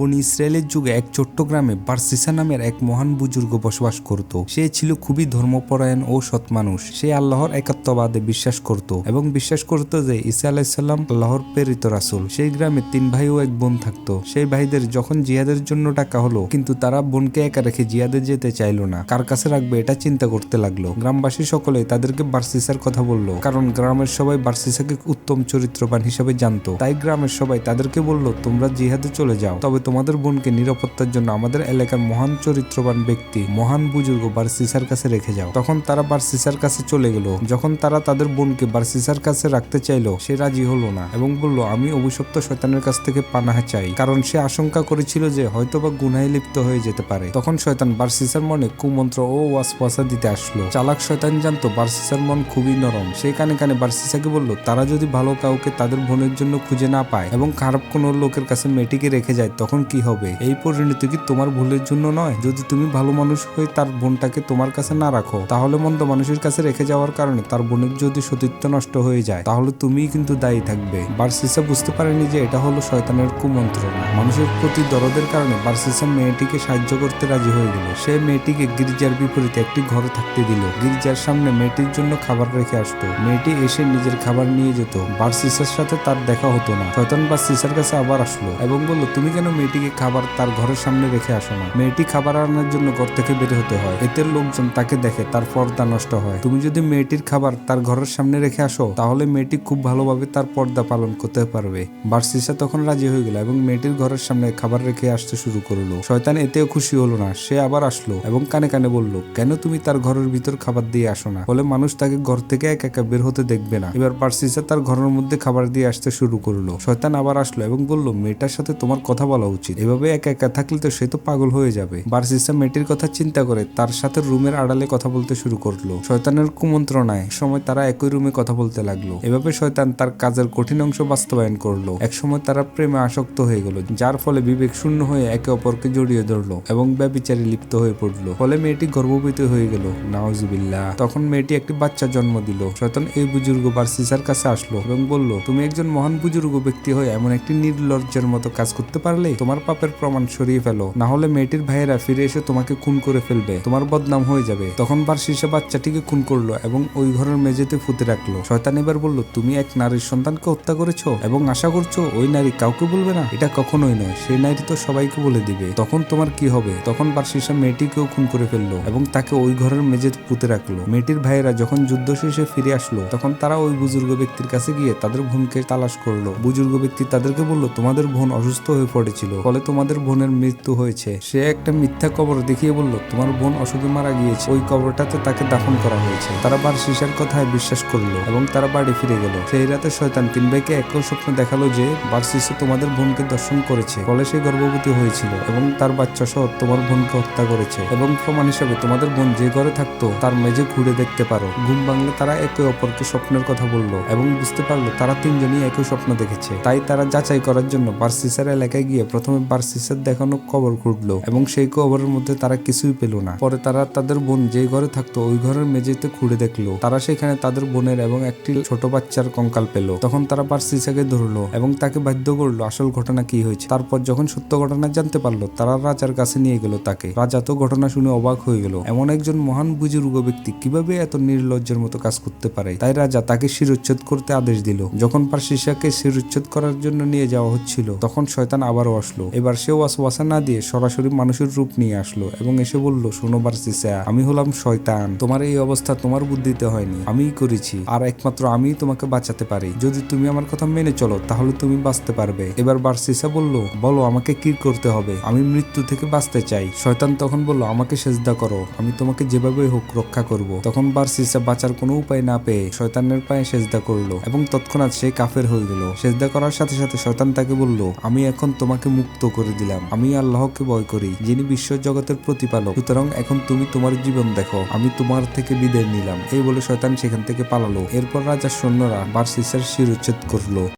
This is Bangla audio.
বনি ইসরায়েলের যুগে এক চট্টগ্রামে বার্সিসা নামের এক মহান বুজুর্গ বসবাস করত। সে ছিল খুবই ধর্মপরায়ণ ও সৎ মানুষ। সে আল্লাহর একাত্মবাদে বিশ্বাস করত এবং বিশ্বাস করত যে ঈসা আলাহিসাল্লাম আল্লাহর প্রেরিত রাসুল। সেই গ্রামে তিন ভাই ও এক বোন থাকতো। সেই ভাইদের যখন জিহাদের জন্য টাকা হলো, কিন্তু তারা বোনকে একা রেখে জিহাদে যেতে চাইলো না। কার কাছে রাখবে এটা চিন্তা করতে লাগল। গ্রামবাসী সকলে তাদেরকে বার্সিসার কথা বলল, কারণ গ্রামের সবাই বার্সিসাকে উত্তম চরিত্রবান হিসেবে জানতো। তাই গ্রামের সবাই তাদেরকে বলল, তোমরা জিহাদে চলে যাও। তবে তোমাদের বোনকে নিরাপত্তার জন্য আমাদের এলাকার মহান চরিত্রবান ব্যক্তি, মহান বুজুর্গ বার্সিসার কাছে রেখে যাও। তখন তারা বার্সিসার কাছে চলে গেল। যখন তারা তাদের বোনকে বার্সিসার কাছে রাখতে চাইলো, সে রাজি হলো না এবং বলল, আমি অভিশপ্ত শয়তানের কাছ থেকে পানাহা চাই। কারণ সে আশঙ্কা করেছিল যে হয়তোবা গুনায় লিপ্ত হয়ে যেতে পারে। তখন শয়তান বার্সিসার মনে কুমন্ত্র ও ওয়াসওয়াসা দিতে আসলো। চালাক শয়তান জানতো, বার্সিসার মন খুবই নরম। সে কানে কানে বার্সিসাকে বলল, তারা যদি ভালো কাউকে তাদের বোনের জন্য খুঁজে না পায় এবং খারাপ কোনো লোকের কাছে মেয়েটিকে রেখে যায়, তখন কি হবে? এই পরিণতি কি তোমার ভুলের জন্য নয়? যদি তুমি ভালো মানুষ হয়ে তার বোনটাকে তোমার কাছে না রাখো, তাহলে মন্দ মানুষের কাছে রেখে যাওয়ার কারণে তার বোনের যদি সতীত্ব নষ্ট হয়ে যায়, তাহলে তুমিই কিন্তু দায়ী থাকবে। বার্সিসা বুঝতে পারেনি যে এটা হলো শয়তানের কুমন্ত্রণা। মানুষের প্রতি দরদের কারণে বার্সিসা মেয়েটিকে সাহায্য করতে রাজি হয়ে গেল। সে মেয়েটিকে গির্জার বিপরীতে একটি ঘরে থাকতে দিল। গির্জার সামনে মেয়েটির জন্য খাবার রেখে আসতো। মেয়েটি এসে নিজের খাবার নিয়ে যেত। বার্সিসার সাথে তার দেখা হতো না। শয়তান বার্সিসার কাছে আবার আসলো এবং বলল, তুমি কেন মেয়েটিকে খাবার তার ঘরের সামনে রেখে আসো না। মেয়েটি খাবার আনার জন্য ঘর থেকে বের হতে হয়। এতে লোকজন তাকে দেখে তার পর্দা নষ্ট হয়। তুমি যদি মেয়েটির খাবার তার ঘরের সামনে রেখে আসো, তাহলে মেয়েটি খুব ভালোভাবে তার পর্দা পালন করতে পারবে। বার্সিসা তখন রাজি হয়ে গেল এবং মেয়েটির ঘরের সামনে খাবার রেখে আসতে শুরু করল। শয়তান এতেও খুশি হলো না। সে আবার আসলো এবং কানে কানে বলল, কেন তুমি তার ঘরের ভিতর খাবার দিয়ে আসো না? বলে মানুষ তাকে ঘর থেকে একা একা বের হতে দেখবে না। এবার বার্সিসা তার ঘরের মধ্যে খাবার দিয়ে আসতে শুরু করল। শয়তান আবার আসলো এবং বলল, মেয়েটার সাথে তোমার কথা বলা উচিত। এভাবে একা একা থাকলে তো সে তো পাগল হয়ে যাবে। বার্সিসা মেয়েটির কথা চিন্তা করে তার সাথে রুমের আড়ালে কথা বলতে শুরু করল। শয়তানের কুমন্ত্রণায় সময় তারা একই রুমে কথা বলতে লাগল। এভাবে শয়তান তার কাজের কঠিন অংশ বাস্তবায়ন করল। একসময় তারা প্রেমে আসক্ত হয়ে গেল, যার ফলে বিবেক শূন্য হয়ে একে অপরকে জড়িয়ে ধরলো এবং ব্যবিচারে লিপ্ত হয়ে পড়ল। ফলে মেয়েটি গর্ভবতী হয়ে গেল। নাওজুবিল্লাহ তখন মেয়েটি একটি বাচ্চা জন্ম দিল। শয়তান এই বুজুর্গ বার্সিসার কাছে আসলো এবং বলল, তুমি একজন মহান বুজুর্গ ব্যক্তি হয়ে এমন একটি নির্লজ্জের মতো কাজ করতে পারলে? তোমার পাপের প্রমাণ সরিয়ে ফেলো। না হলে মেয়েটির ভাইয়েরা ফিরে এসে তোমাকে খুন করে ফেলবে। তোমার বদনাম হয়ে যাবে। তখন বার্সিসা বাচ্চাটিকে খুন করল এবং ওই ঘরের মেঝেতে ফুতে রাখল। শয়তান এবার বলল, তুমি এক নারীর সন্তানকে হত্যা করেছ এবং আশা করছ ওই নারী কাউকে বলবে না? এটা কখনোই নয়। সেই নারী তো সবাইকে বলে দিবে। তখন তোমার কি হবে? তখন বার্সিসা মেয়েটিকেও খুন করে ফেলল এবং তাকে ওই ঘরের মেঝেতে পুঁতে রাখল। মেয়েটির ভাইয়েরা যখন যুদ্ধ শেষে ফিরে আসলো, তখন তারা ওই বুজুর্গ ব্যক্তির কাছে গিয়ে তাদের বোনকে তালাশ করল। বুজুর্গ ব্যক্তি তাদেরকে বলল, তোমাদের বোন অসুস্থ হয়ে পড়েছিল ফলে তোমাদের বোনের মৃত্যু হয়েছে। সে একটা মিথ্যা কবর দেখিয়ে বলল, তোমার বোন অসুখে মারা গিয়েছে। ওই কবরটাতে তাকে দাফন করা হয়েছে। তারা বার শিশার কথায় বিশ্বাস করল এবং তারা বাড়ি ফিরে গেল। সেই রাতে শয়তান তিন ভাইকে একই স্বপ্ন দেখাল যে বার্সিসে তোমাদের বোনকে দর্শন করেছে। ফলে সে গর্ভবতী হয়েছিল এবং তার বাচ্চা সহ তোমার বোনকে হত্যা করেছে। এবং প্রমাণ হিসেবে তোমাদের বোন যে ঘরে থাকতো, তার মেঝে ঘুরে দেখতে পারো। ঘুম ভাঙলে তারা একে অপরকে স্বপ্নের কথা বলল এবং বুঝতে পারল তারা তিনজনই একই স্বপ্ন দেখেছে। তাই তারা যাচাই করার জন্য বার্সিসার এলাকায় গিয়ে প্রথমে বার্সিসার দেখানো কবর খুঁড়লো এবং সেই কবরের মধ্যে তারা কিছুই পেল না। পরে তারা তাদের বোন যে ঘরে থাকতো ওই ঘরের মেঝেতে খুঁড়ে দেখল। তারা সেখানে তাদের বোনের এবং একটি ছোট বাচ্চার কঙ্কাল পেল। তখন তারা বার্সিসাকে ধরলো এবং তাকে বাধ্য করল আসল ঘটনা কি হয়েছে। তারপর যখন সত্য ঘটনা জানতে পারল, তারা রাজার কাছে নিয়ে গেল তাকে। রাজা তো ঘটনা শুনে অবাক হয়ে গেল। এমন একজন মহান বুজুর্গ ব্যক্তি কীভাবে এত নির্লজ্জের মতো কাজ করতে পারে? তাই রাজা তাকে শিরোচ্ছেদ করতে আদেশ দিল। যখন পার্সিসাকে শিরোচ্ছেদ করার জন্য নিয়ে যাওয়া হচ্ছিল, তখন শয়তান আবারও আসলো। এবার সে ওয়াসওয়াসা না দিয়ে সরাসরি মানুষের রূপ নিয়ে আসলো এবং এসে বলল, শোনো বার্সিসা, আমি হলাম শয়তান। তোমার এই অবস্থা তোমার বুদ্ধিতে হয়নি। আমিই করেছি। আর একমাত্র আমিই তোমাকে বাঁচাতে পারি। যদি তুমি আমার কথা মেনে চলো, তাহলে তুমি বাঁচতে পারবে। এবার বার্সিসা বলল, বলো, আমাকে কি করতে হবে? আমি মৃত্যু থেকে বাঁচতে চাই। শয়তান তখন বলল, আমাকে সেজদা করো। আমি তোমাকে যেভাবে হোক রক্ষা করব। তখন বার্সিসা বাঁচার কোনো উপায় না পেয়ে শয়তানের পায়ে সেজদা করল এবং তৎক্ষণাৎ সে কাফের হয়ে গেল। সেজদা করার সাথে সাথে শয়তান তাকে বলল, আমি এখন তোমাকে মুক্ত করে দিলাম। আমি আল্লাহকে ভয় করি, যিনি বিশ্ব জগতের প্রতিপালক। সুতরাং এখন তুমি তোমার জীবন দেখো। আমি তোমার থেকে বিদায় নিলাম। এই বলে শয়তান সেখান থেকে পালালো। এরপর রাজার সৈন্যরা বার্সিসের শিরোচ্ছেদ করল।